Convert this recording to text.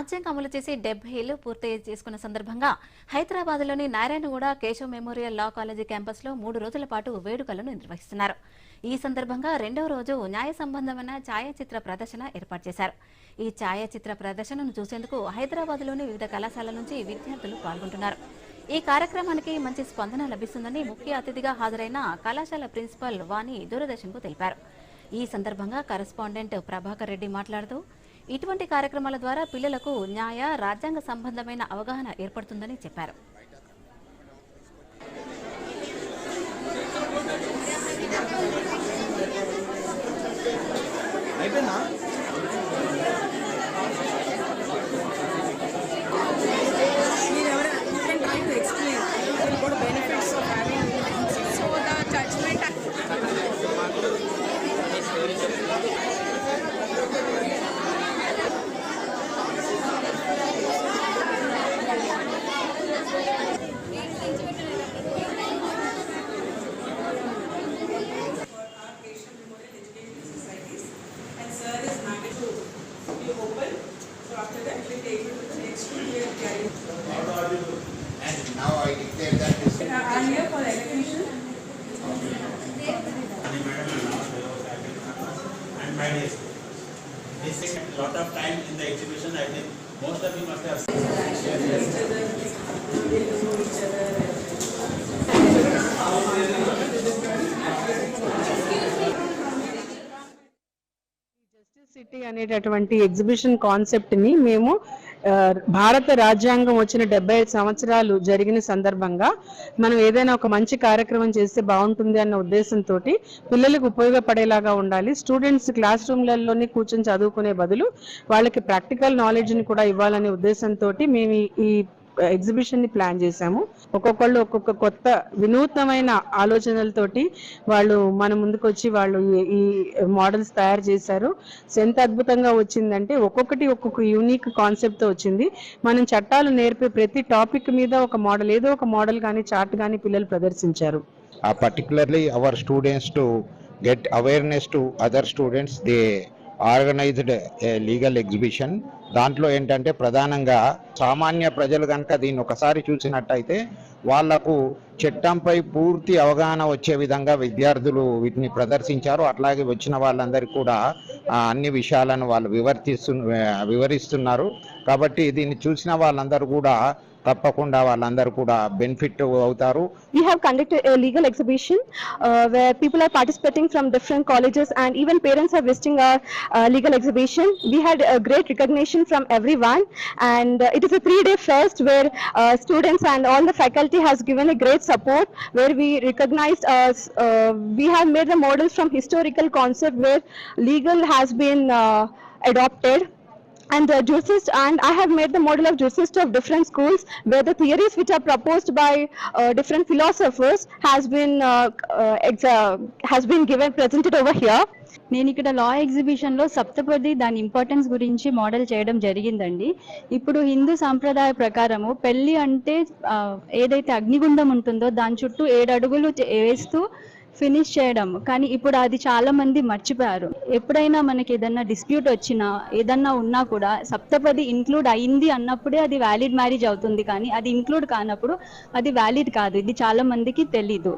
రాజ్యాంగం అమలు చేసి డెబ్బై ఏళ్ళు పూర్తి చేసుకున్న సందర్భంగా హైదరాబాద్లోని Narayanguda Keshav memorial law college క్యాంపస్లో మూడు రోజుల పాటు వేడుకలను నిర్వహిస్తున్నారు. ఈ సందర్భంగా రెండవ రోజు న్యాయ సంబంధమైన ఛాయాచిత్ర ప్రదర్శన ఏర్పాటు చేశారు. ఈ ఛాయాచిత్ర ప్రదర్శనను చూసేందుకు హైదరాబాద్లోని వివిధ కళాశాలల నుంచి విద్యార్థులు పాల్గొంటున్నారు. ఈ కార్యక్రమానికి మంచి స్పందన లభిస్తుందని ముఖ్య అతిథిగా హాజరైన కళాశాల ప్రిన్సిపల్ వాణి దూరదర్శన్కు తెలిపారు. ఈ సందర్భంగా కరెస్పాండెంట్ ప్రభాకర్ రెడ్డి మాట్లాడుతూ ఇటువంటి కార్యక్రమాల ద్వారా పిల్లలకు న్యాయ రాజ్యాంగ సంబంధమైన అవగాహన ఏర్పడుతుందని చెప్పారు. This is a lot of time in the exhibition, I think most of you must have justice city అనేటటువంటి ఎగ్జిబిషన్ కాన్సెప్ట్ని మేము భారత రాజ్యాంగం వచ్చిన డెబ్బై సంవత్సరాలు జరిగిన సందర్భంగా మనం ఏదైనా ఒక మంచి కార్యక్రమం చేస్తే బాగుంటుంది అన్న ఉద్దేశంతో పిల్లలకు ఉపయోగపడేలాగా ఉండాలి. స్టూడెంట్స్ క్లాస్ రూమ్లలోనే కూర్చొని చదువుకునే బదులు వాళ్ళకి ప్రాక్టికల్ నాలెడ్జ్ని కూడా ఇవ్వాలనే ఉద్దేశంతో మేము ఈ ఎగ్జిబిషన్ని ప్లాన్ చేశాము. ఒక్కొక్కళ్ళు ఒక్కొక్క కొత్త వినూత్నమైన ఆలోచనలతోటి వాళ్ళు మన ముందుకు వచ్చి వాళ్ళు ఈ- మోడల్స్ తయారు చేశారు. ఎంత అద్భుతంగా వచ్చిందంటే ఒక్కొక్కటి ఒక్కొక్క యూనిక్ కాన్సెప్ట్తో వచ్చింది. మనం చట్టాలు నేర్పే ప్రతి టాపిక్ మీద ఒక మోడల్ ఏదో ఒక మోడల్ కానీ చార్ట్ కానీ పిల్లలు ప్రదర్శించారు. ఆ particularly our students to get awareness to other students they organized legal exhibition. దాంట్లో ఏంటంటే ప్రధానంగా సామాన్య ప్రజలు కనుక దీన్ని ఒకసారి చూసినట్టయితే వాళ్ళకు చట్టంపై పూర్తి అవగాహన వచ్చే విధంగా విద్యార్థులు వీటిని ప్రదర్శించారు. అట్లాగే వచ్చిన వాళ్ళందరికీ కూడా అన్ని విషయాలను వాళ్ళు వివర్తిస్తు వివరిస్తున్నారు. కాబట్టి దీన్ని చూసిన వాళ్ళందరూ కూడా తప్పకుండా వాళ్ళందరూ కూడా బెనిఫిట్ అవుతారు we have conducted a legal exhibition uh, where people are participating from different colleges and even parents are visiting our uh, legal exhibition. We had a great recognition from everyone and uh, it is a three-day fest where uh, students and all the faculty has given a great support where we recognized uh, s- uh, we have made the models from historical concept where legal has been uh, adopted and uh, jurist and i have made the model of jurist of different schools where the theories which are proposed by uh, different philosophers has been uh, uh, has been given presented over here నేను ఇక్కడ లా ఎగ్జిబిషన్లో సప్తపది దాని importance గురించి model చేయడం జరిగిందండి ఇప్పుడు హిందూ సాంప్రదాయ ప్రకారము పెళ్ళి అంటే ఏదైతే అగ్నిగుండం ఉంటుందో దాని చుట్టూ ఏడు అడుగులు వేస్తూ ఫినిష్ చేయడం. కానీ ఇప్పుడు అది చాలా మంది మర్చిపోయారు. ఎప్పుడైనా మనకి ఏదన్నా డిస్ప్యూట్ వచ్చినా ఏదన్నా ఉన్నా కూడా సప్తపది ఇంక్లూడ్ అయింది అన్నప్పుడే అది వ్యాలిడ్ మ్యారేజ్ అవుతుంది కానీ అది ఇంక్లూడ్ కానప్పుడు అది వ్యాలిడ్ కాదు. ఇది చాలా మందికి తెలీదు.